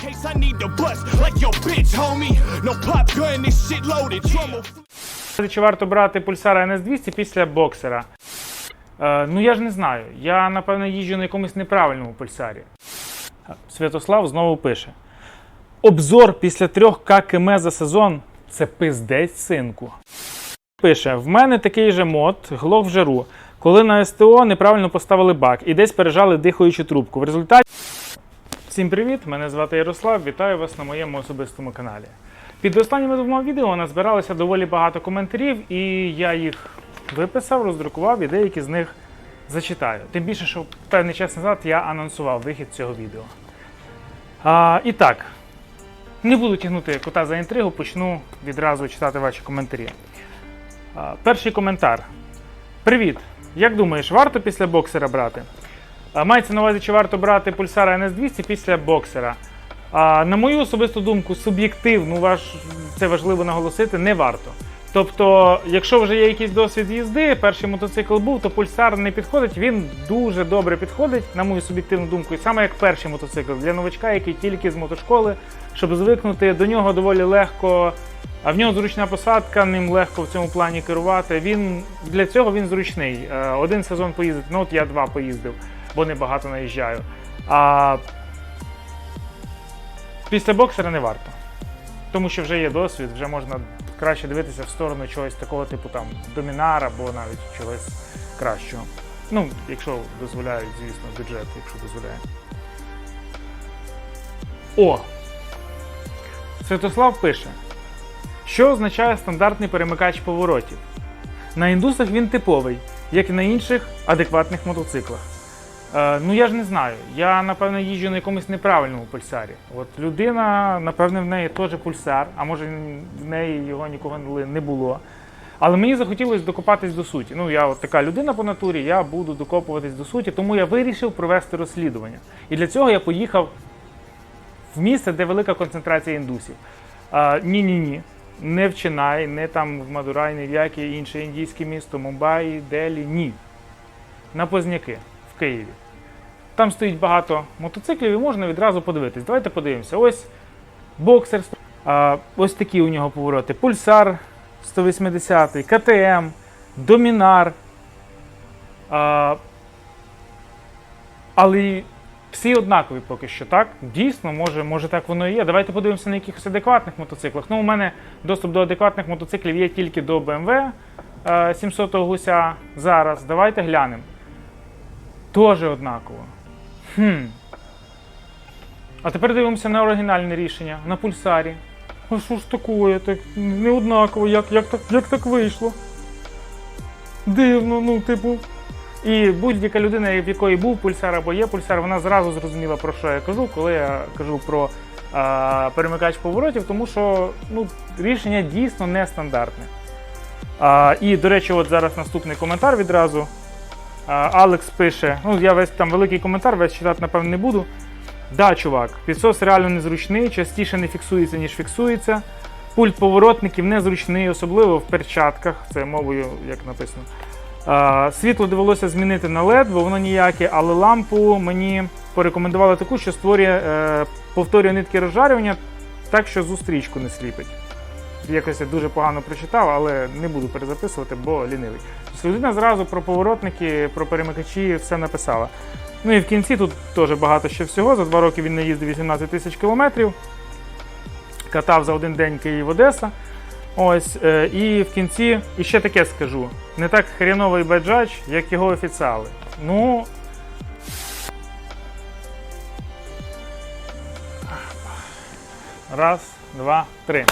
case I need to bust like your bitch, homie. No pop gun, this shit loaded. Drum Чи варто брати пульсара NS200 після боксера? Е, ну я ж не знаю. Я напевно їжджу на якомусь неправильному пульсарі. Святослав знову пише: Обзор після 3 км за сезон це пиздець, синку. Пише: в мене такий же мод, глох в жару. Коли на СТО неправильно поставили бак і десь пережали дихаючу трубку. В результаті. Всім привіт! Мене звати Ярослав. Вітаю вас на моєму особистому каналі. Під останніми двома відео назбиралося доволі багато коментарів, і я їх виписав, роздрукував і деякі з них зачитаю. Тим більше, що певний час назад я анонсував вихід цього відео. А, і так, не буду тягнути кота за інтригу, почну відразу читати ваші коментарі. А, перший коментар. Привіт! Як думаєш, варто після боксера брати? Мається на увазі, чи варто брати пульсара NS200 після боксера. А, на мою особисту думку, суб'єктивну, ваш, це важливо наголосити, не варто. Тобто, якщо вже є якийсь досвід їзди, перший мотоцикл був, то пульсар не підходить. Він дуже добре підходить, на мою суб'єктивну думку, і саме як перший мотоцикл для новачка, який тільки з мотошколи, щоб звикнути до нього доволі легко. А в нього зручна посадка, ним легко в цьому плані керувати. Він для цього він зручний. Е, Один сезон поїздити, ну от я два поїздив, бо не багато наїжджаю. А після боксера не варто. Тому що вже є досвід, вже можна краще дивитися в сторону чогось такого, типу там домінар або навіть чогось кращого. Ну, якщо дозволяють, звісно, бюджет, якщо дозволяє. О! Святослав пише, що означає стандартний перемикач поворотів. На індусах він типовий, як і на інших адекватних мотоциклах. Е, ну я ж не знаю. Я напевно їжджу на якомусь неправильному пульсарі. От людина, напевне, в неї теж пульсар, а може в неї його нікого не було. Але мені захотілося докопатись до суті. Ну, я от така людина по натурі, я буду докопуватись до суті, тому я вирішив провести розслідування. І для цього я поїхав в місце, де велика концентрація індусів. Ні, ні, ні. Не в Чинай, не там в Мадурай, ні в яке інше індійське місто, Мумбаї, Делі. Ні. На Позняки Києві. Там стоїть багато мотоциклів і можна відразу подивитись. Давайте подивимося. Ось боксер, ось такі у нього повороти. Пульсар 180, КТМ, Домінар. Але всі однакові поки що, так? Дійсно, може, може так воно і є. Давайте подивимося на якихось адекватних мотоциклах. Ну, у мене доступ до адекватних мотоциклів є тільки до BMW 700 гуся зараз. Давайте глянемо. Тоже однаково. Хм. А тепер дивимося на оригінальне рішення, на пульсарі. А що ж таке? Так не однаково, як, як, так, як так вийшло? Дивно, ну, типу. І будь-яка людина, в якої був пульсар або є пульсар, вона зразу зрозуміла, про що я кажу, коли я кажу про а, перемикач поворотів, тому що ну, рішення дійсно нестандартне. А, і, до речі, от зараз наступний коментар відразу. Алекс пише: ну я весь там великий коментар, весь читати, напевно, не буду. Да, чувак, підсос реально незручний, частіше не фіксується, ніж фіксується. Пульт поворотників незручний, особливо в перчатках, це мовою, як написано. А, світло довелося змінити на LED, бо воно ніяке, але лампу мені порекомендували таку, що створює, е, повторює нитки розжарювання, так що зустрічку не сліпить. Якось я дуже погано прочитав, але не буду перезаписувати, бо лінивий. Тобто людина зразу про поворотники, про перемикачі все написала. Ну і в кінці тут теж багато ще всього. За два роки він не їздив 18 тисяч кілометрів. Катав за один день Київ-Одеса. Ось, е, і в кінці і ще таке скажу: не так хріновий баджач, як його офіціали. Ну. Раз, два, три.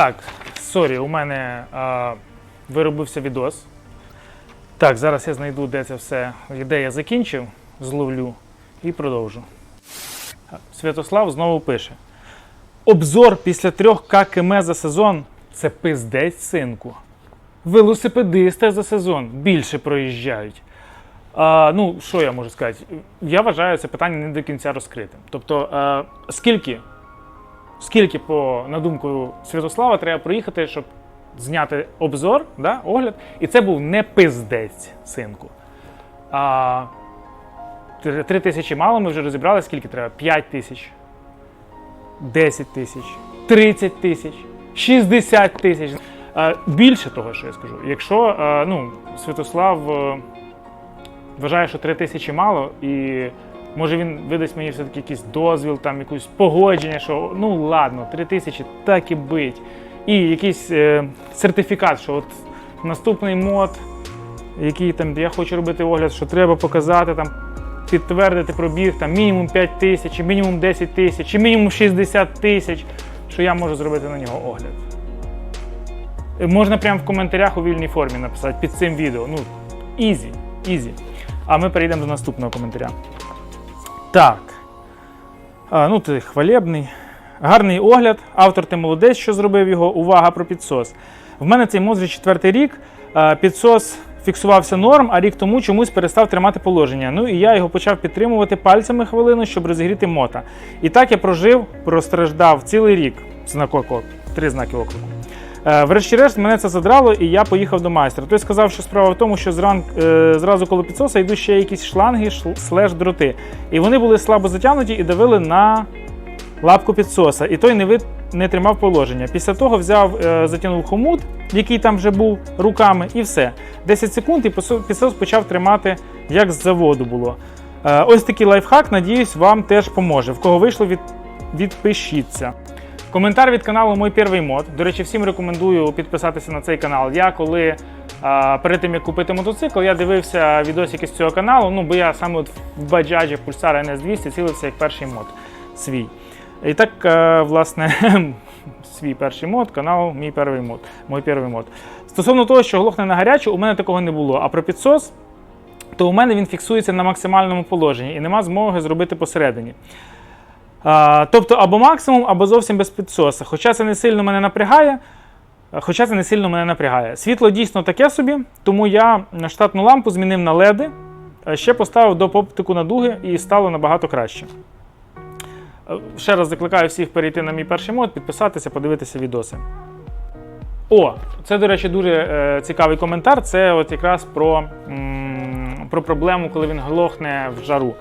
Так, сорі, у мене а, виробився відос. Так, зараз я знайду, де це все, де я закінчив, зловлю і продовжу. Святослав знову пише: Обзор після 3 км за сезон це пиздець, синку. Велосипедисти за сезон більше проїжджають. А, ну, що я можу сказати? Я вважаю це питання не до кінця розкритим. Тобто, а, скільки, скільки, по, на думку Святослава, треба проїхати, щоб зняти обзор, да, огляд, і це був не пиздець, синку. А, 3 тисячі мало, ми вже розібрали, скільки треба? 5 тисяч, 10 тисяч, 30 тисяч, 60 тисяч. Більше того, що я скажу, якщо ну, Святослав вважає, що 3 тисячі мало, і може він видасть мені все-таки якийсь дозвіл, там якусь погодження, що ну ладно, 3 тисячі, так і бить. І якийсь е, сертифікат, що от наступний мод, який там, де я хочу робити огляд, що треба показати там. Підтвердити пробіг там мінімум 5 тисяч, мінімум 10 тисяч, мінімум 60 тисяч, що я можу зробити на нього огляд. Е, Можна прямо в коментарях у вільній формі написати під цим відео. Ну, ізі, ізі. А ми перейдемо до наступного коментаря. Так. А, ну, ти хвалебний. Гарний огляд. Автор ти молодець, що зробив його. Увага про підсос. В мене цей вже четвертий рік. Підсос фіксувався норм, а рік тому чомусь перестав тримати положення. Ну і я його почав підтримувати пальцями хвилину, щоб розігріти мота. І так я прожив, простраждав цілий рік. Знак оклику. Три знаки оклику. Е, Врешті-решт мене це задрало, і я поїхав до майстра. Той сказав, що справа в тому, що зран, е, зразу коло підсоса йдуть ще якісь шланги, слеш дроти. І вони були слабо затягнуті і давили на лапку підсоса. І той не, вит, не тримав положення. Після того взяв, е, затягнув хомут, який там вже був руками, і все. 10 секунд, і підсос почав тримати, як з заводу було. Ось такий лайфхак, надіюсь, вам теж поможе. В кого вийшло, від, відпишіться. Коментар від каналу Мой перший мод. До речі, всім рекомендую підписатися на цей канал. Я коли а, перед тим як купити мотоцикл, я дивився відосики з цього каналу. Ну бо я саме от в баджаджі Pulsar NS200 цілився як перший мод свій. І так, е, власне, свій перший мод, канал Мій перший мод. Мой перший мод. Стосовно того, що глохне на гарячу, у мене такого не було. А про підсос, то у мене він фіксується на максимальному положенні і нема змоги зробити посередині. Тобто або максимум, або зовсім без підсоса. Хоча це не сильно мене напрягає. Хоча це не сильно мене напрягає. Світло дійсно таке собі, тому я штатну лампу змінив на а ще поставив до оптику на дуги і стало набагато краще. Ще раз закликаю всіх перейти на мій перший мод, підписатися, подивитися відоси. О, це, до речі, дуже е, цікавий коментар. Це от якраз про, м, про проблему, коли він глохне в жару.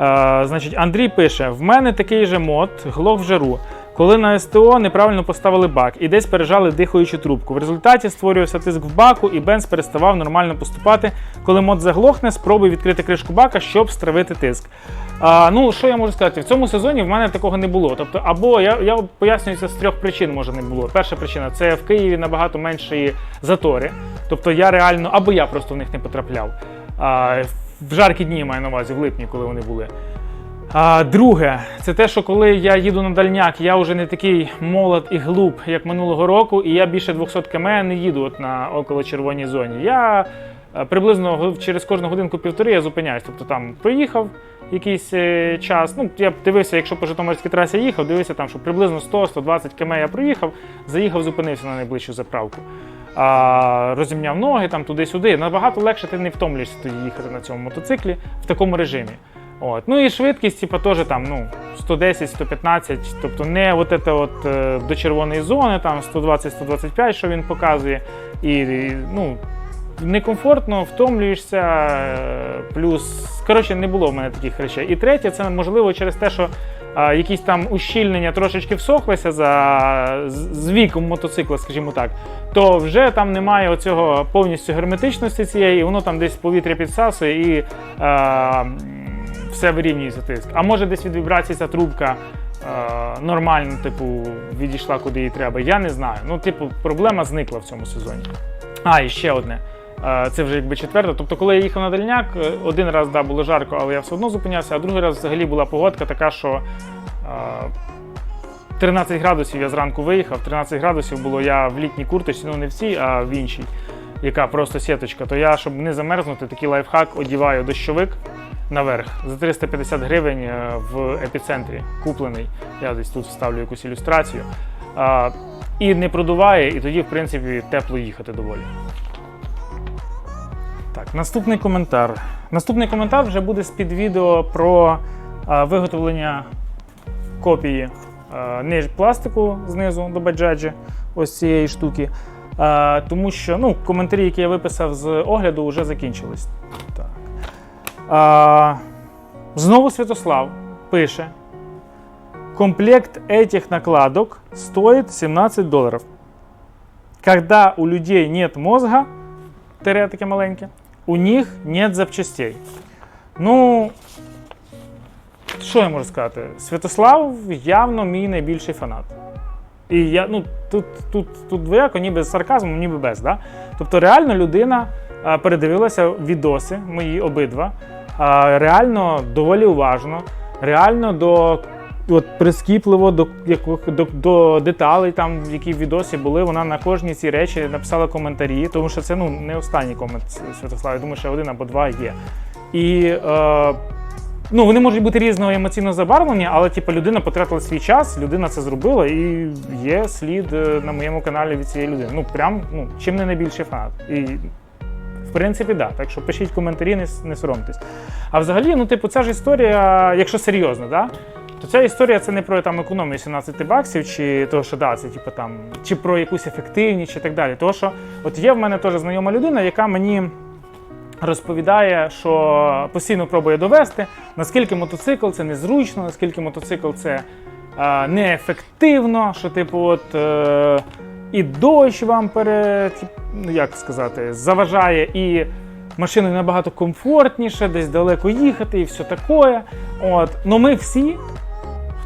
Е, значить, Андрій пише: в мене такий же мод, глох в жару. Коли на СТО неправильно поставили бак і десь пережали дихаючу трубку. В результаті створювався тиск в баку, і бенз переставав нормально поступати. Коли мод заглохне, спробуй відкрити кришку бака, щоб стравити тиск. А, ну, що я можу сказати? В цьому сезоні в мене такого не було. Тобто, або я, я пояснюю це з трьох причин, може не було. Перша причина це в Києві набагато менші затори. Тобто я реально, або я просто в них не потрапляв. А, в жаркі дні маю на увазі, в липні, коли вони були. А, друге, це те, що коли я їду на дальняк, я вже не такий молод і глуп, як минулого року, і я більше 200 км не їду от на около червоній зоні. Я е, приблизно через кожну годинку-півтори я зупиняюсь. Тобто там проїхав якийсь е, час. Ну, я дивився, якщо по Житомирській трасі їхав, дивився там, що приблизно 100-120 км я проїхав, заїхав, зупинився на найближчу заправку. А, розімняв ноги там туди-сюди. Набагато легше ти не втомлюєшся тоді їхати на цьому мотоциклі в такому режимі. От. Ну і швидкість, типу, теж там, ну, 110-115, тобто не от це от, е, до червоної зони, там 120-125, що він показує. І, і, ну, некомфортно, втомлюєшся, е, плюс, коротше, не було в мене таких речей. І третє, це можливо через те, що якісь там ущільнення трошечки всохлися за, з віком мотоцикла, скажімо так, то вже там немає оцього повністю герметичності цієї, воно там десь повітря підсасує і м, все вирівнюється тиск. А може десь від вібрації ця трубка нормально, типу, відійшла куди їй треба. Я не знаю. Ну, типу, проблема зникла в цьому сезоні. А, і ще одне. Це вже якби четверте. Тобто, коли я їхав на дальняк, е, один раз да, було жарко, але я все одно зупинявся, а другий раз взагалі була погодка така, що е, 13 градусів я зранку виїхав, 13 градусів було я в літній курточці, ну не в цій, а в іншій, яка просто сіточка. То я, щоб не замерзнути, такий лайфхак одіваю дощовик наверх за 350 гривень е, в епіцентрі куплений. Я десь тут вставлю якусь ілюстрацію. І не продуває, і тоді, в принципі, тепло їхати доволі. Так, наступний коментар. Наступний коментар вже буде з-під відео про а, виготовлення копії а, ниж пластику знизу до баджаджі, ось цієї штуки. А, тому що ну, коментарі, які я виписав з огляду, вже закінчились. Так. А, Знову Святослав пише: комплект этих накладок стоит 17 долларов. Когда у людей нет мозга, тире таке маленьке, у них нет запчастей. Ну, що я можу сказати? Святослав явно мій найбільший фанат. І я, ну, тут, тут, тут двояко, ніби з сарказмом, ніби без. Да? Тобто, реально людина передивилася відоси мої обидва. Реально доволі уважно, реально до. От прискіпливо до, яких- до, до деталей, там, які в відосі були, вона на кожні ці речі написала коментарі, тому що це ну, не останній комент Святослава, я думаю, що один або два є. І е, ну, вони можуть бути різного емоційного забарвлення, але типу, людина потратила свій час, людина це зробила, і є слід е, на моєму каналі від цієї людини. Ну, прям, ну, чим не найбільший фанат. І в принципі. Да. Так що пишіть коментарі, не, не соромтесь. А взагалі, ну, типу, ця ж історія, якщо серйозно, да? То ця історія це не про там, економію 17 баксів, чи того, що да, це типу, там, чи про якусь ефективність, чи так далі. Тому що от є в мене теж знайома людина, яка мені розповідає, що постійно пробує довести, наскільки мотоцикл це незручно, наскільки мотоцикл це е, неефективно, що, типу, от. Е, і дощ вам пере, ну як сказати, заважає, і машиною набагато комфортніше, десь далеко їхати і все таке. От. Ну ми всі,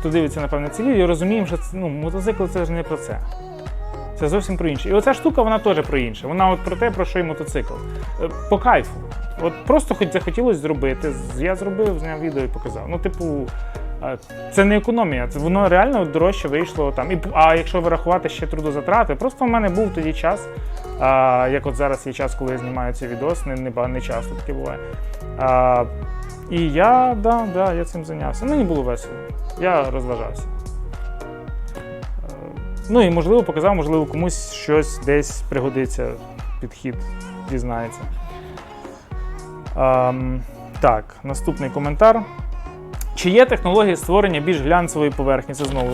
хто дивиться, напевно, ці відео, розуміємо, що ну, мотоцикл це ж не про це. Це зовсім про інше. І оця штука, вона теж про інше. Вона от про те, про що і мотоцикл. Е, По кайфу. От просто хоч захотілося зробити. Я зробив, зняв відео і показав. Ну, типу, е, це не економія, це воно реально дорожче вийшло там. І, а якщо вирахувати ще трудозатрати, просто в мене був тоді час, а, як от зараз є час, коли я знімаю цей відос, не, не, не часто таке буває. А, і я, да, да, я цим зайнявся. Мені було весело. Я розважався. Е, Ну і можливо показав, можливо, комусь щось десь пригодиться, підхід дізнається. Ем, так, наступний коментар. Чи є технологія створення більш глянцевої поверхні? Це знову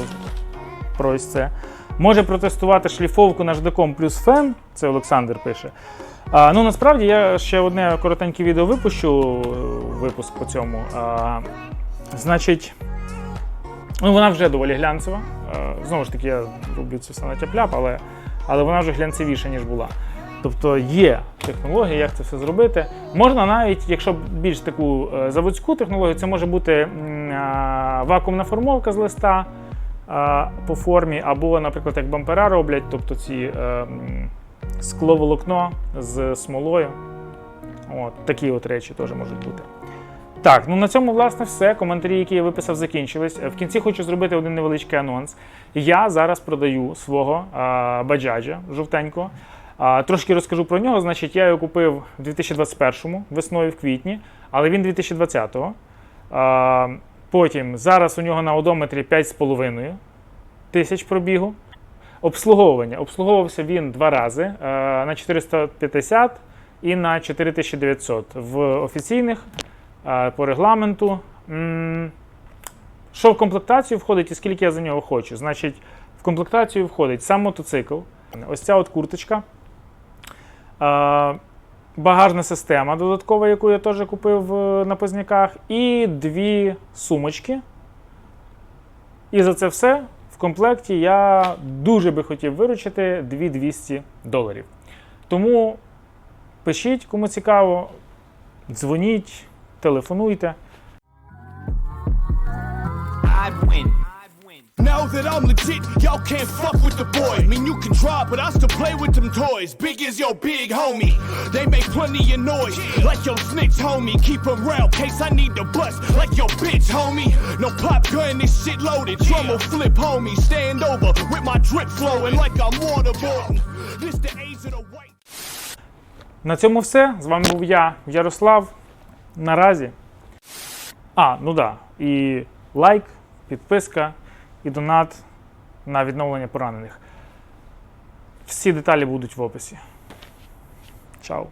про це. Може протестувати шліфовку наждаком плюс фен, це Олександр пише. А, ну насправді я ще одне коротеньке відео випущу, е, випуск по цьому. А, значить, ну вона вже доволі глянцева. А, знову ж таки, я роблю це все на тяп-ляп, але, але вона вже глянцевіша, ніж була. Тобто є технологія, як це все зробити. Можна навіть, якщо більш таку е, заводську технологію, це може бути вакуумна формовка з листа по формі, або, наприклад, як бампера роблять, тобто ці е, скловолокно з смолою. От, такі от речі теж можуть бути. Так, ну на цьому, власне, все. Коментарі, які я виписав, закінчились. В кінці хочу зробити один невеличкий анонс. Я зараз продаю свого а, баджаджа жовтенького. А, трошки розкажу про нього. Значить, я його купив в 2021-му, весною в квітні, але він 2020-го. А, потім зараз у нього на одометрі 5,5 тисяч пробігу. Обслуговування. Обслуговувався він два рази е, на 450 і на 4900 в офіційних по регламенту. Що в комплектацію входить і скільки я за нього хочу? Значить, в комплектацію входить сам мотоцикл, ось ця от курточка, е, багажна система додаткова, яку я теж купив е, на Позняках, і дві сумочки. І за це все в комплекті я дуже би хотів виручити 2200 доларів. Тому пишіть, кому цікаво, дзвоніть, телефонуйте. I'd win. Know that I'm legit, y'all can't fuck with the boy. I mean, you can try, but I still play with them toys. Big is your big homie. They make plenty of noise, like your snitch homie. Keep 'em round, case I need to bust, like your bitch homie. No pop gun, this shit loaded. Drum will flip homie. Stand over with my drip flowing like I'm waterboarding. This the age of the white. На цьому все. З вами був я, Ярослав. Наразі. А, ну да. І лайк, підписка і донат на відновлення поранених. Всі деталі будуть в описі. Чао.